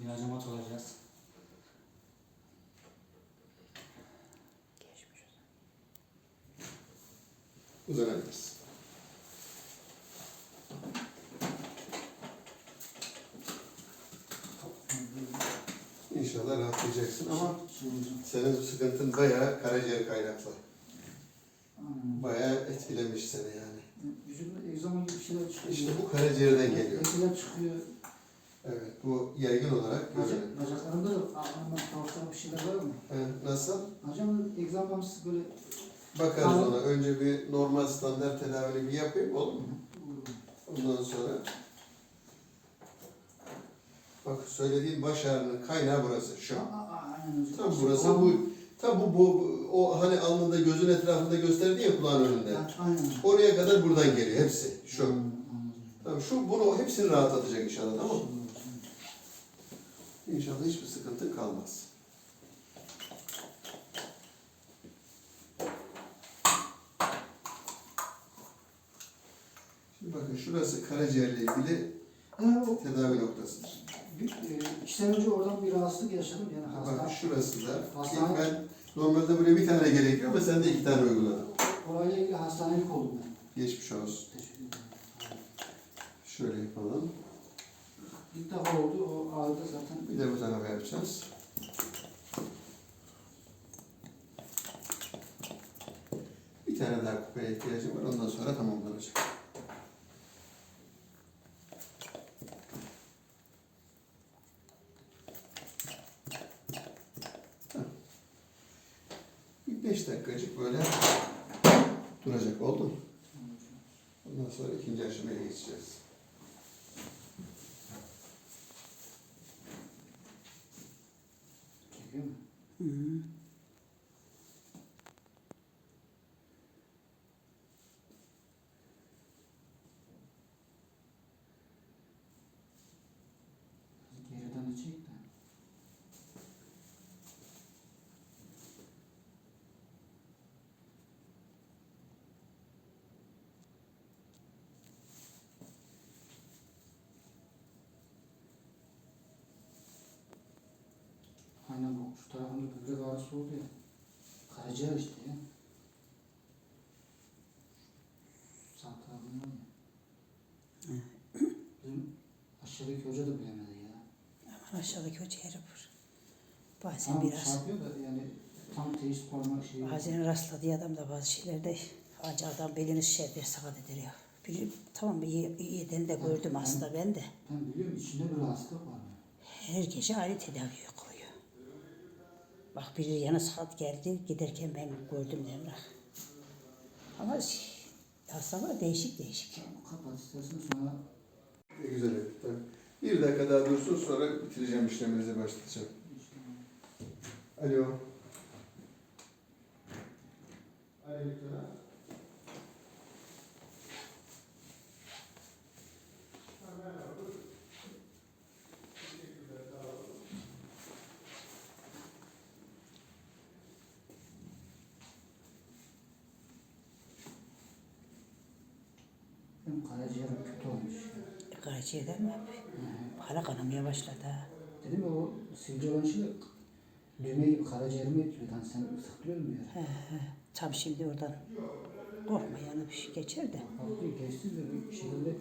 Bugün hacamat olacağız. Geçmiş olsun. Uzanabiliriz. İnşallah rahatlayacaksın ama senin sıkıntın bayağı karaciğer kaynaklı. Bayağı etkilemiş seni yani. Yüzümde egzama gibi bir şeyler çıkıyor. İşte bu karaciğerden geliyor. Lekeler çıkıyor. Evet, bu yaygın olarak görülüyor. Bacak, bacaklarımda da ağrıma tavukta bir şeyler var mı? Evet, nasıl? Hocam egzamamız böyle Bakarız Tamam. ona. Önce bir normal standart tedavini bir yapayım olur mu? Ondan sonra bak söylediğim baş ağrının kaynağı burası şu. Aa, aa, aynen hocam. Tam burası bu. Tam bu, bu o hani alnında gözün etrafında gösterdi ya kulağın önünde. Ha, Aynen. Oraya kadar buradan geliyor hepsi. Şu. Hmm, anladım. Tamam şu bunu hepsini rahatlatacak inşallah tamam mı? İnşallah hiçbir sıkıntı kalmaz. Şimdi bakın şurası karaciğerle ilgili Ha, o, tedavi noktasıdır. bir, e, iki sene önce oradan bir rahatsızlık yaşadım yani hasta. Bakın şurası da. Hastane- ben normalde buraya bir tane gerekiyor ama sen de iki tane uyguladın. Orayla ilgili hastanelik oldum ben. Geçmiş olsun. Teşekkür ederim. Şöyle yapalım. İlk defa oldu o ağrıda zaten. Bir de bu tarafa yapacağız. Bir tane daha kupaya ihtiyacım var. Ondan sonra tamamlanacak. Tamam. Bir beş dakikacık böyle duracak oldu mu? Ondan sonra ikinci aşamaya geçeceğiz. Mu? Hı -hı. Geriden de çek de. Aynen bu şu oldu ya. Karaciğer işte ya. Var ya. Bizim aşağıdaki hoca da bilemedi ya. Aman aşağıdaki hoca yeri vur. Bazen Tamam biraz. yapıyor da yani tam teşhis parmak şeyi. Bazen rastladığı adam da bazı şeylerde acı adam belini şişer sakat ya. Bir, tamam iyi, iyiden de gördüm aslında ben de. Ben biliyorum içinde bir hastalık var. Her gece ayrı tedavi koyuyor. Bak biri yana saat geldi giderken ben gördüm Emrah. Ama şey, hastalar değişik değişik. Kapat istersen sonra güzel evet. Bir dakika daha dursun sonra bitireceğim işleminizi başlatacağım. Alo. Aleykümselam. Karaciğerden mi? Hala kanamaya başladı ha. Dedim ya o sivilce olan şey düğme gibi karaciğerimi etkiliyor. Hani sen sıkılıyor mu yer? He, he. Tam şimdi oradan korkma yani bir şey geçer de. Abi geçti de bir şekilde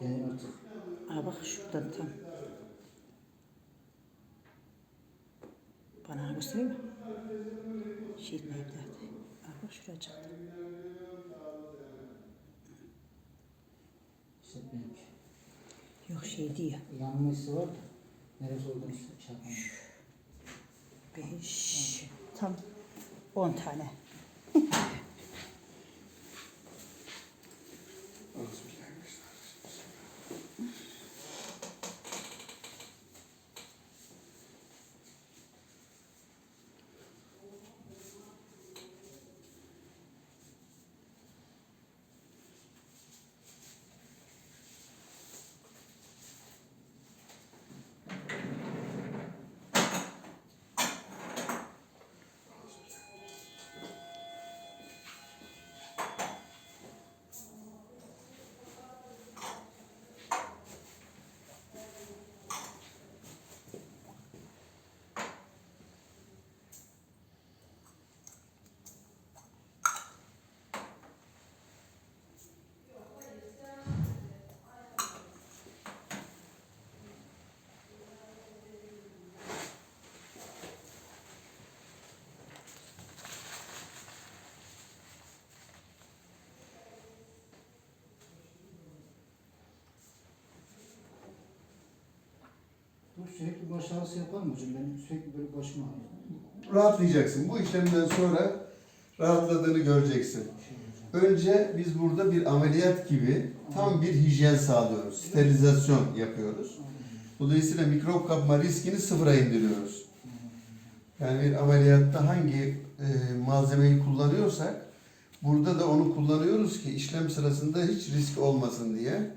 yani artık Aa bak şuradan tam. Bana göstereyim mi? Şey nerede? Aa bak şuracık. işte benimki. Yok şey değil. Yanma hissi var da neresi olduğunu şey yapamam. Beş. Tam on tane. Bu sürekli baş ağrısı yapar mı hocam? Benim sürekli böyle başım ağrıyor. Rahatlayacaksın. Bu işlemden sonra rahatladığını göreceksin. Önce biz burada bir ameliyat gibi tam bir hijyen sağlıyoruz. Sterilizasyon yapıyoruz. Dolayısıyla mikrop kapma riskini sıfıra indiriyoruz. Yani bir ameliyatta hangi e, malzemeyi kullanıyorsak burada da onu kullanıyoruz ki işlem sırasında hiç risk olmasın diye.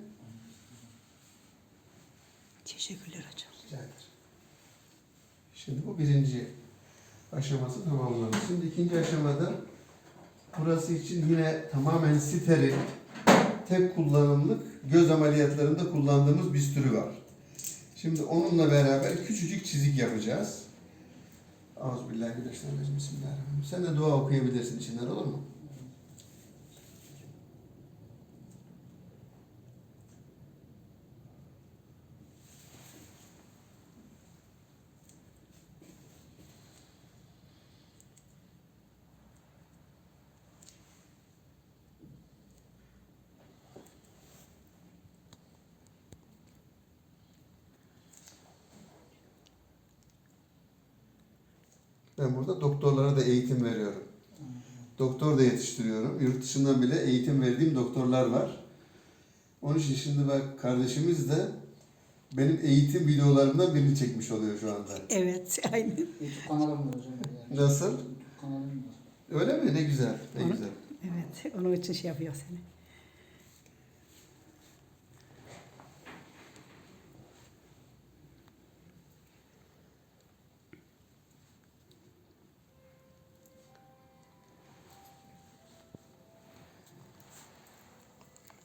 Teşekkürler hocam. Şimdi bu birinci aşaması tamamlandı. Şimdi ikinci aşamada burası için yine tamamen steril, tek kullanımlık göz ameliyatlarında kullandığımız bistürü var. Şimdi onunla beraber küçücük çizik yapacağız. Euzubillahimineşşeytanirracim. Bismillahirrahmanirrahim. Sen de dua okuyabilirsin içinden olur mu? Ben burada doktorlara da eğitim veriyorum. Doktor da yetiştiriyorum. Yurt dışından bile eğitim verdiğim doktorlar var. Onun için şimdi bak kardeşimiz de benim eğitim videolarımdan birini çekmiş oluyor şu anda. Evet, aynen. YouTube kanalım var hocam. Yani. Nasıl? YouTube kanalım var. Öyle mi? Ne güzel. Ne Onu- güzel. Evet, onun için şey yapıyor seni.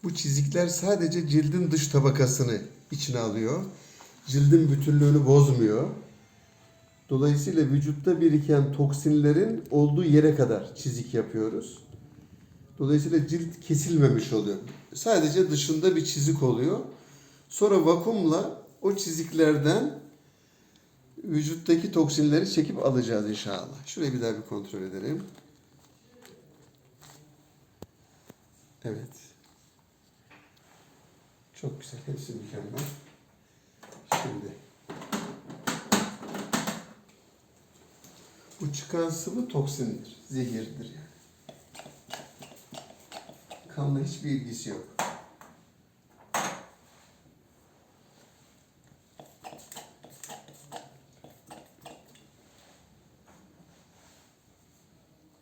Bu çizikler sadece cildin dış tabakasını içine alıyor. Cildin bütünlüğünü bozmuyor. Dolayısıyla vücutta biriken toksinlerin olduğu yere kadar çizik yapıyoruz. Dolayısıyla cilt kesilmemiş oluyor. Sadece dışında bir çizik oluyor. Sonra vakumla o çiziklerden vücuttaki toksinleri çekip alacağız inşallah. Şurayı bir daha bir kontrol edelim. Evet. Çok güzel. Hepsi mükemmel. Şimdi. Bu çıkan sıvı toksindir. Zehirdir yani. Kanla hiçbir ilgisi yok.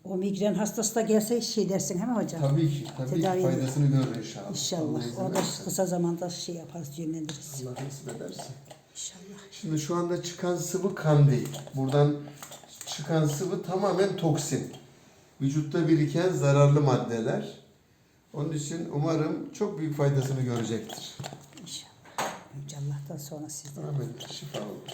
O migren hastası da gelse şey dersin mi hocam? Tabii ki. Tabii Tedavi ki faydasını görür inşallah. Allah İnşallah. O da kısa zamanda şey yaparız, yönlendiririz. Allah nasip ederse. İnşallah. Şimdi şu anda çıkan sıvı kan değil. Buradan çıkan sıvı tamamen toksin. Vücutta biriken zararlı maddeler. Onun için umarım çok büyük faydasını görecektir. İnşallah. Allah'tan sonra sizden. Amin. Şifa olmuş.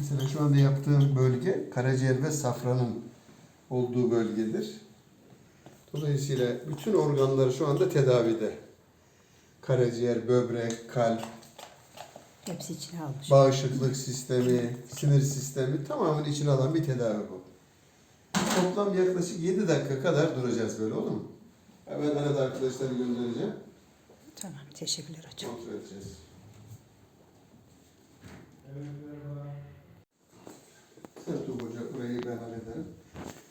Mesela şu anda yaptığım bölge karaciğer ve safranın olduğu bölgedir. Dolayısıyla bütün organları şu anda tedavide. Karaciğer, böbrek, kalp, Hepsi içine almış. bağışıklık sistemi, sinir sistemi tamamen içine alan bir tedavi bu. Toplam yaklaşık 7 dakika kadar duracağız böyle olur mu? Hemen arada arkadaşları göndereceğim. Tamam, teşekkürler hocam. Kontrol edeceğiz. Sen tut hoca, burayı ben hallederim.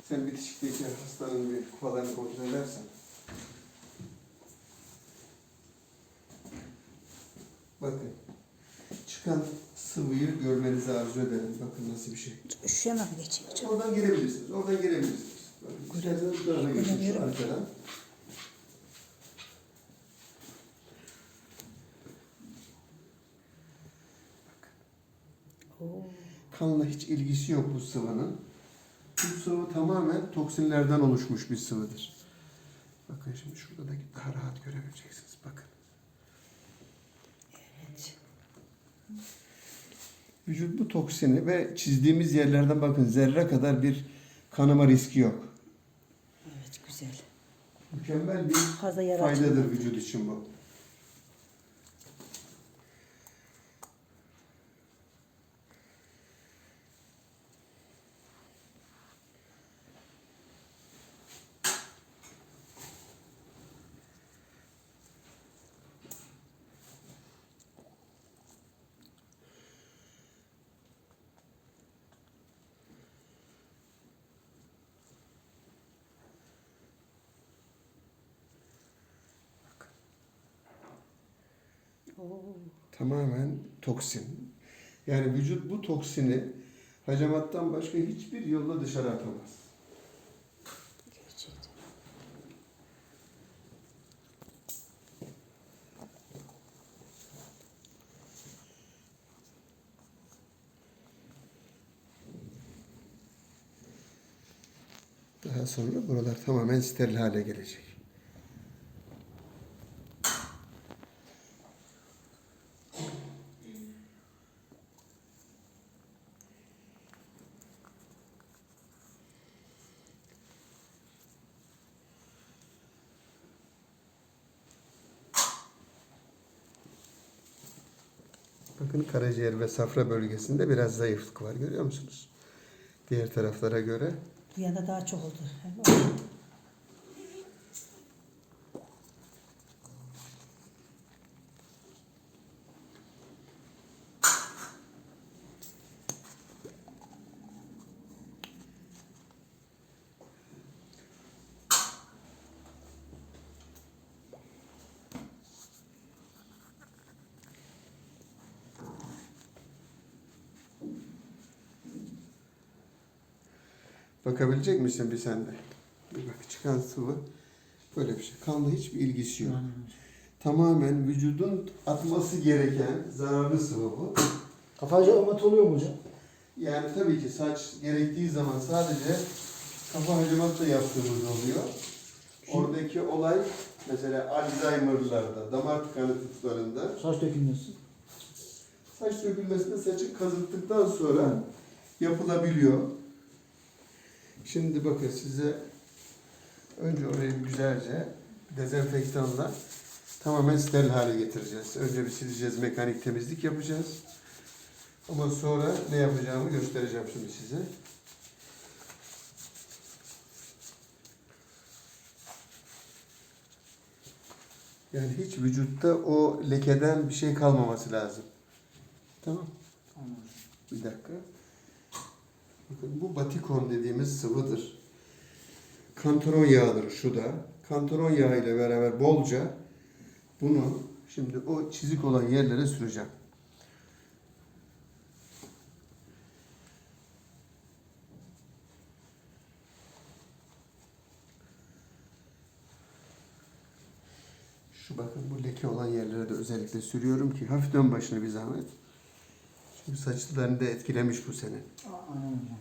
Sen bitişikteki hastanın bir kupalarını kontrol edersen. Bakın. Çıkan sıvıyı görmenizi arzu ederim. Bakın nasıl bir şey. Mı geçeyim hocam? Oradan girebilirsiniz. Oradan girebilirsiniz. Bakın, isterseniz tarafa geçin şu arkadan. Kanla hiç ilgisi yok bu sıvının. Bu sıvı tamamen toksinlerden oluşmuş bir sıvıdır. Bakın şimdi şurada da daha rahat görebileceksiniz. Bakın. Evet. Vücut bu toksini ve çizdiğimiz yerlerden bakın zerre kadar bir kanama riski yok. Evet, güzel. Mükemmel bir faydadır vücut için bu. Tamamen toksin. Yani vücut bu toksini hacamattan başka hiçbir yolla dışarı atamaz. Gerçekten. Daha sonra buralar tamamen steril hale gelecek. Bakın karaciğer ve safra bölgesinde biraz zayıflık var görüyor musunuz? Diğer taraflara göre. Bu yana daha çok oldu. Bakabilecek misin bir sende? Bir bak çıkan sıvı böyle bir şey. Kanla hiçbir ilgisi yok. Tamamen vücudun atması gereken zararlı sıvı bu. Kafaca amat oluyor mu hocam? Yani tabii ki saç gerektiği zaman sadece kafa hacamatla yaptığımız oluyor. Oradaki olay mesela Alzheimer'larda, damar tıkanıklıklarında Saç dökülmesi. saç dökülmesinde saçı kazıttıktan sonra yapılabiliyor. Şimdi bakın size önce orayı güzelce dezenfektanla tamamen steril hale getireceğiz. Önce bir sileceğiz, mekanik temizlik yapacağız. Ama sonra ne yapacağımı göstereceğim şimdi size. Yani hiç vücutta o lekeden bir şey kalmaması lazım. Tamam. Anladım. Bir dakika. Bakın bu batikon dediğimiz sıvıdır. Kantaron yağıdır şu da. Kantaron yağı ile beraber bolca bunu şimdi o çizik olan yerlere süreceğim. Şu bakın bu leke olan yerlere de özellikle sürüyorum ki hafif dön başına bir zahmet. Çünkü saçlarını da etkilemiş bu sene. Aynen hocam.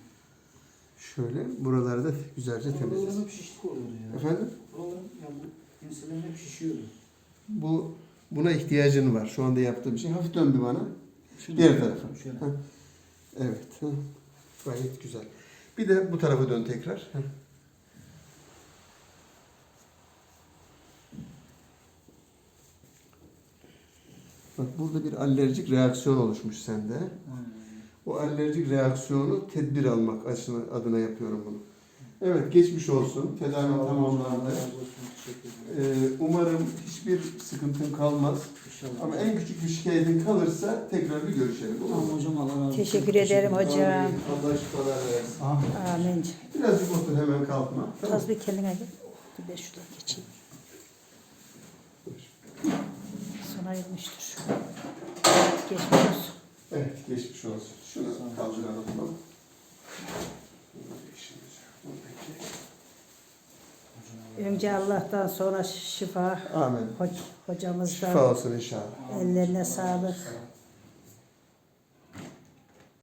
Şöyle buraları da güzelce temizlesin. Buraların hep şişlik oluyordu ya. Efendim? Buraların, ya bu enselerin hep şişiyordu. Bu buna ihtiyacın var. Şu anda yaptığım şey. Hafif dön bir bana. Şimdi Diğer tarafa. Şöyle. Evet. Gayet güzel. Bir de bu tarafa dön tekrar. Heh. Bak burada bir alerjik reaksiyon oluşmuş sende. Aynen. O alerjik reaksiyonu tedbir almak adına, yapıyorum bunu. Evet geçmiş olsun. Tedavi tamamlandı. Ee, umarım hiçbir sıkıntın kalmaz. İnşallah. Ama en küçük bir şikayetin kalırsa tekrar bir görüşelim. olur mu? Tamam hocam Allah razı olsun. Teşekkür ederim hocam. Allah şifalar versin. Amin. Amin. Birazcık otur hemen kalkma. Tamam. Biraz bir kendine gel. Dur ben şuradan geçeyim. Ermiştir. Geçmiş olsun. Evet geçmiş olsun. Şunu yok. Buradaki. Önce Allah'tan sonra şifa. Amin. Hoc hocamızdan Şifa olsun inşallah. ellerine sağlık.